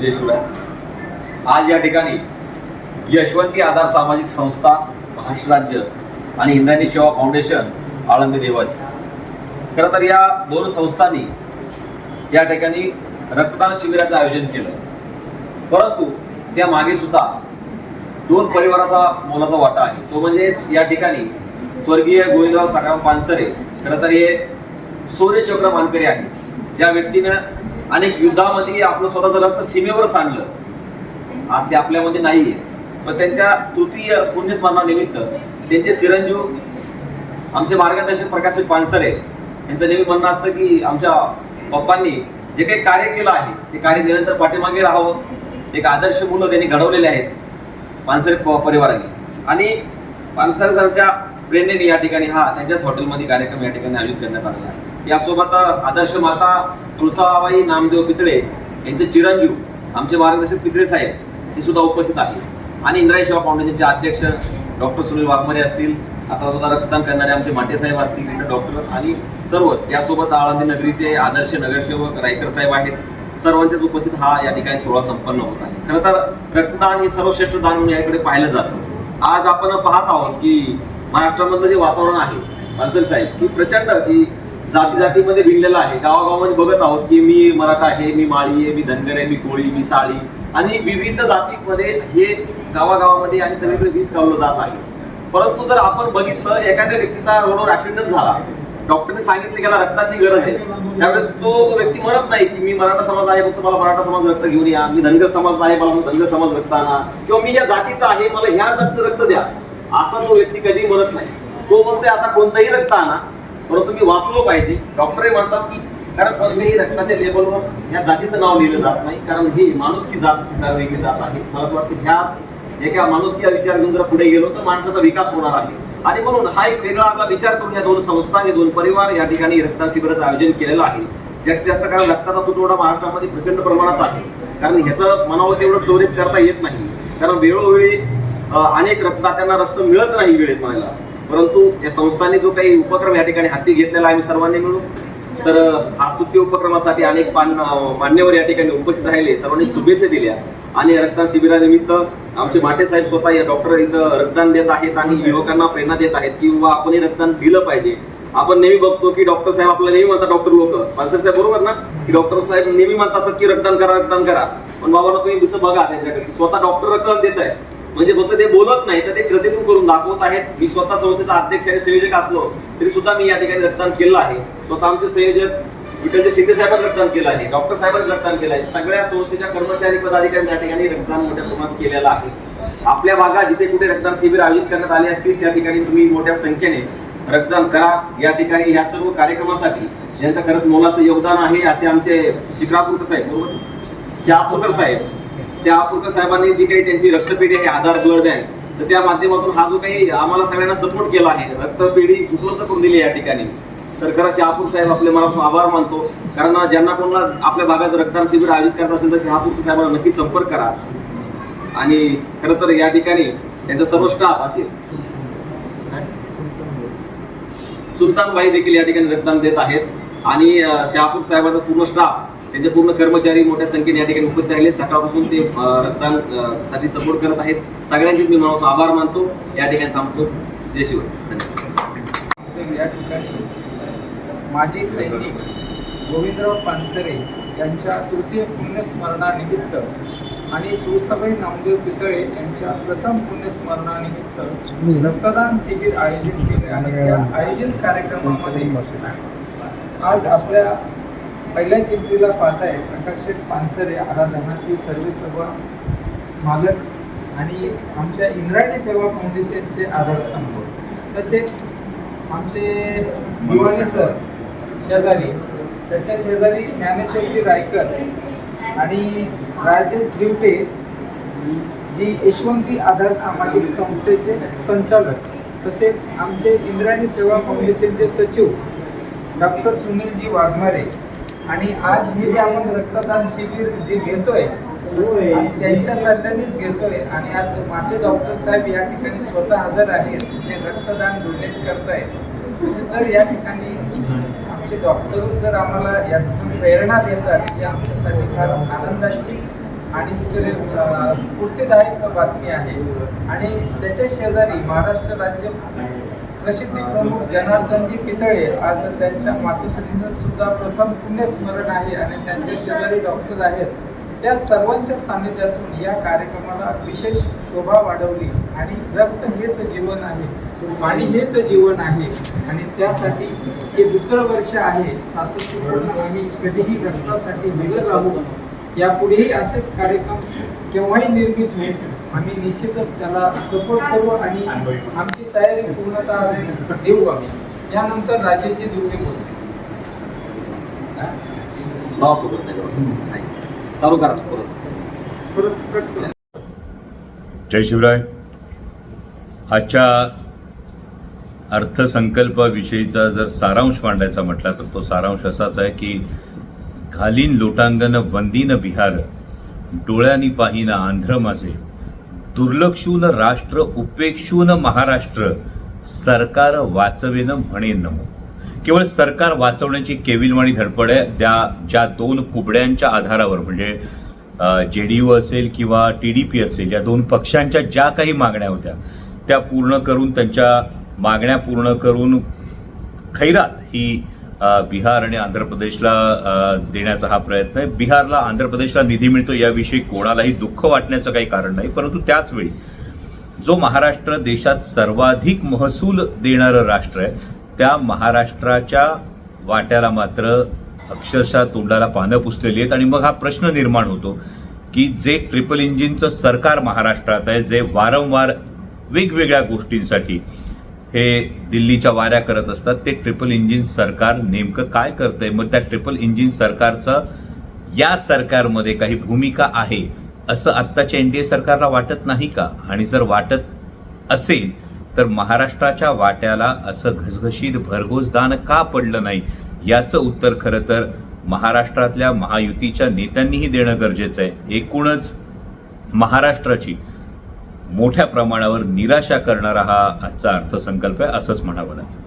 जय शिवराय आज या ठिकाणी यशवंती आधार सामाजिक संस्था महाराष्ट्र राज्य आणि इंद्रायणी सेवा फाउंडेशन आळंदी देवाचे. खरं तर या दोन संस्थांनी या ठिकाणी रक्तदान शिबिराचं आयोजन केलं. परंतु त्या मागे सुद्धा दोन परिवाराचा मोलाचा वाटा आहे. तो म्हणजेच या ठिकाणी स्वर्गीय गोविंदराव सखाराम पानसरे खरं तर हे शौर्यचक्र मानकरी आहे ज्या व्यक्तीनं अनेक युद्धामध्ये आपलं स्वतःचं रक्त सीमेवर सांडलं आज ते आपल्यामध्ये नाहीये. पण त्यांच्या तृतीय पुण्यस्मरणानिमित्त त्यांचे चिरंजीव आमचे मार्गदर्शक प्रकाश पानसरे यांचं नेहमी म्हणणं असतं की आमच्या पप्पांनी जे काही कार्य केलं आहे ते कार्य निरंतर पाठीमागे राहावं. एक आदर्श मुलं त्यांनी घडवलेले आहेत पानसरे परिवाराने. आणि पानसरे सरच्या प्रेरणेने या ठिकाणी हा त्यांच्याच हॉटेलमध्ये कार्यक्रम या ठिकाणी आयोजित करण्यात आलेला आहे. यासोबत आदर्श माता तुळसाबाई नामदेव पितळे यांचे चिरंजीव आमचे मार्गदर्शक पितळे साहेब हे सुद्धा उपस्थित आहेत. आणि इंद्रायणी शिवा फाउंडेशनचे अध्यक्ष डॉक्टर सुनील वाघमारे असतील आता सुद्धा रक्तदान करणारे आमचे माटे साहेब असतील इथे डॉक्टर आणि सर्वच. यासोबत आळंदी नगरीचे आदर्श नगरसेवक रायकर साहेब आहेत. सर्वांच्याच उपस्थित हा या ठिकाणी सोहळा संपन्न होत आहे. खरं तर रक्तदान हे सर्वश्रेष्ठ दान म्हणून याकडे पाहिलं जातं. आज आपण पाहत आहोत की महाराष्ट्रामधलं जे वातावरण आहे पानसरे साहेब की प्रचंड की जाती जातीमध्ये भिनलेलं आहे. गावागावामध्ये बघत आहोत की मी मराठा आहे मी माळी आहे मी धनगर आहे मी कोळी मी साळी आणि विविध जातीमध्ये हे गावागावामध्ये आणि सगळीकडे वीस कावलं जात आहे. परंतु जर आपण बघितलं एखाद्या व्यक्तीचा रोडवर ऍक्सिडेंट झाला डॉक्टरने सांगितले की रक्ताची गरज आहे. त्यावेळेस तो तो व्यक्ती म्हणत नाही की मी मराठा समाज आहे फक्त मला मराठा समाज रक्त घेऊन या मी धनगर समाज आहे मला धनगर समाज रक्त आणा किंवा मी या जातीचा आहे मला ह्या जातीचं रक्त द्या. असा तो व्यक्ती कधी म्हणत नाही. तो म्हणतोय आता कोणतंही रक्त आणा. परंतु मी वाचलो पाहिजे. डॉक्टरही म्हणतात की कारण कोणत्याही रक्ताच्या लेबलवर या जातीचं नाव लिहिलं जात नाही. कारण हे माणुसकी जात वेगळी जात आहे? मला असं वाटतं ह्याच एका माणुसकी विचार घेऊन जर पुढे गेलो तर माणसाचा विकास होणार आहे. आणि म्हणून हा एक वेगळा आपला विचार करून या दोन संस्था हे दोन परिवार या ठिकाणी रक्तदान शिबिराचं आयोजन केलेलं आहे. जास्तीत जास्त कारण रक्ताचा तुटवडा महाराष्ट्रामध्ये प्रचंड प्रमाणात आहे. कारण ह्याचं मनावर तेवढं त्वरित करता येत नाही. कारण वेळोवेळी अनेक अनेक रक्तदात्यांना रक्त मिळत नाही वेळेत म्हणायला. परंतु या संस्थांनी जो काही उपक्रम या ठिकाणी हाती घेतलेला आहे आम्ही सर्वांनी मिळून तर हा स्तुत्य उपक्रमासाठी अनेक मान्यवर या ठिकाणी उपस्थित राहिले. सर्वांनी शुभेच्छा दिल्या. आणि रक्तदान शिबिरानिमित्त आमचे माटे साहेब स्वतः या डॉक्टर इथं रक्तदान देत आहेत आणि युवकांना प्रेरणा देत आहेत की बाबा आपणही रक्तदान दिलं पाहिजे. आपण नेहमी बघतो की डॉक्टर साहेब आपल्याला नेहमी म्हणतात डॉक्टर लोक. पानसर साहेब बरोबर ना? की डॉक्टर साहेब नेहमी म्हणतात की रक्तदान करा रक्तदान करा. पण बाबांना तुम्ही तिथं बघा त्यांच्याकडे. स्वतः डॉक्टर रक्तदान देत आहे म्हणजे फक्त ते बोलत नाही तर ते कृतीतून करून दाखवत आहेत. मी स्वतः संस्थेचा अध्यक्ष आणि संयोजक असलो तरी सुद्धा मी या ठिकाणी रक्तदान केलं आहे. स्वतः आमचे संयोजक विठ्ठलचे शिंदे साहेबांनी रक्तदान केलं आहे. डॉक्टर साहेबांनी रक्तदान केलं आहे. सगळ्या संस्थेच्या कर्मचारी पदाधिकारी या ठिकाणी रक्तदान मोठ्या प्रमाणात केलेलं आहे. आपल्या भागात जिथे कुठे रक्तदान शिबिर आयोजित करण्यात आले असतील त्या ठिकाणी तुम्ही मोठ्या संख्येने रक्तदान करा. या ठिकाणी या सर्व कार्यक्रमासाठी यांचं खरंच मोलाचं योगदान आहे असे आमचे शिक्रापूरकर साहेब बरोबर? शहापूरकर साहेब. शहापूरकर साहेबांनी जी काही त्यांची रक्तपेढी आहे आधार ब्लड बँक तर त्या माध्यमातून हा जो काही आम्हाला सगळ्यांना सपोर्ट केला आहे रक्तपेढी उपलब्ध करून दिली या ठिकाणी. तर खरंच शहापूर साहेब आपले मनापासून आभार मानतो. कारण ज्यांना कोणाला आपल्या भागात रक्तदान शिबिर आयोजित करत असेल तर शहापूर साहेबांना नक्की संपर्क करा. आणि खरं तर या ठिकाणी त्यांचा सर्व स्टाफ असेल सुलतानबाई देखील या ठिकाणी रक्तदान देत आहेत. आणि शहापूर साहेबांचा पूर्ण स्टाफ त्यांचे पूर्ण कर्मचारी मोठ्या संख्येने या ठिकाणी उपस्थित राहिले. सकाळपासून ते रक्तदानसाठी सपोर्ट करत आहेत. सगळ्यांचेच मी मनापासून आभार मानतो. या ठिकाणी थांबतो. जय शिवाय. या ठिकाणी माजी सैनिक गोविंदराव पानसरे यांच्या तृतीय पुण्यस्मरणानिमित्त आणि तुळसाबाई नामदेव पितळे यांच्या प्रथम पुण्यस्मरणानिमित्त रक्तदान शिबिर आयोजित केले आणि त्या आयोजित कार्यक्रमामध्ये आज आपल्या पहिल्या चिंतीला पाहताय प्रकाश शेठ पानसरे आराधनाची सर्व सर्व मालक आणि आमच्या इंद्रायणी सेवा फाउंडेशनचे आधारस्तंभ. तसेच आमचे दिवाणी सर शेजारी त्याच्या शेजारी ज्ञानेश्वरजी रायकर आणि राजेश दिवटे जी यशवंती आधार सामाजिक संस्थेचे संचालक. तसेच आमचे इंद्रायणी सेवा फाउंडेशनचे सचिव डॉक्टर सुनीलजी वाघमारे आणि आज हे जे आपण रक्तदान शिबिर जे घेतोय आज त्यांच्या सल्ल्यानेच घेतोय. आणि आज माझे डॉक्टर साहेब या ठिकाणी स्वतः हजर आहेत जे रक्तदान डोनेट करतायत. म्हणजे जर या ठिकाणी आमचे डॉक्टर जर आम्हाला यातून प्रेरणा देतात ही आमच्यासाठी फार आनंदाची आणि स्फूर्तिदायक बातमी आहे. आणि त्याच्या शेजारी महाराष्ट्र राज्य प्रसिद्धी प्रमुख जनार्दनजी पितळे आज त्यांच्या मातोश्रींचं सुद्धा प्रथम पुण्यस्मरण आहे आणि त्यांच्या शेजारी डॉक्टर आहेत. या सर्वांच्या सानिध्यातून या कार्यक्रमाला विशेष शोभा वाढवली आणि रक्त हेच जीवन आहे. पाणी हेच जीवन आहे. आणि त्यासाठी हे दुसरं वर्ष आहे. सातत्यपूर्ण आम्ही कधीही रक्तासाठी हजर राहू. यापुढेही असेच कार्यक्रम केव्हाही निर्मित होईल आम्ही निश्चितच त्याला सपोर्ट करू आणि आमची तयारी पूर्णतः देऊ आम्ही. यानंतर राजेशजी लावतो. चालू करा परत. परत कट करू. जय शिवराय. आजच्या अर्थसंकल्पाविषयीचा जर सारांश मांडायचा म्हटला तर तो सारांश असाच आहे की घालीन लोटांगण वंदीन बिहार डोळ्यांनी पाहिना आंध्र माझे. दुर्लक्षून राष्ट्र उपेक्षून महाराष्ट्र सरकार वाचवेन म्हणेन नमो. केवळ सरकार वाचवण्याची केविलवाणी धडपड आहे. त्या ज्या दोन कुबड्यांच्या आधारावर म्हणजे जे डी यू असेल किंवा टी डी पी असेल या दोन पक्षांच्या ज्या काही मागण्या होत्या त्या पूर्ण करून त्यांच्या मागण्या पूर्ण करून खैरात ही बिहार आणि आंध्र प्रदेशला देण्याचा हा प्रयत्न आहे. बिहारला आंध्र प्रदेशला निधी मिळतो याविषयी कोणालाही दुःख वाटण्याचं काही कारण नाही परंतु त्याच वेळी जो महाराष्ट्र देशात सर्वाधिक महसूल देणारं राष्ट्र आहे त्या महाराष्ट्राच्या वाट्याला मात्र अक्षरशः तोंडाला पानं पुसलेली आहेत आणि मग हा प्रश्न निर्माण होतो की जे ट्रिपल इंजिनचं सरकार महाराष्ट्रात आहे जे वारंवार वेगवेगळ्या गोष्टींसाठी हे दिल्लीच्या वाऱ्या करत असतात. ते ट्रिपल इंजिन सरकार नेमकं काय करतंय? मग त्या ट्रिपल इंजिन सरकारचं या सरकारमध्ये काही भूमिका आहे असं आत्ताच्या एन डी ए सरकारला वाटत नाही का? आणि जर वाटत असेल तर महाराष्ट्राच्या वाट्याला असं घसघशीत भरघोस दान का पडलं नाही? याचं उत्तर खरं तर महाराष्ट्रातल्या महायुतीच्या नेत्यांनीही देणं गरजेचं आहे. एकूणच महाराष्ट्राची मोठ्या प्रमाणावर निराशा करणारा हा आजचा अर्थसंकल्प आहे असंच म्हणावं लागेल.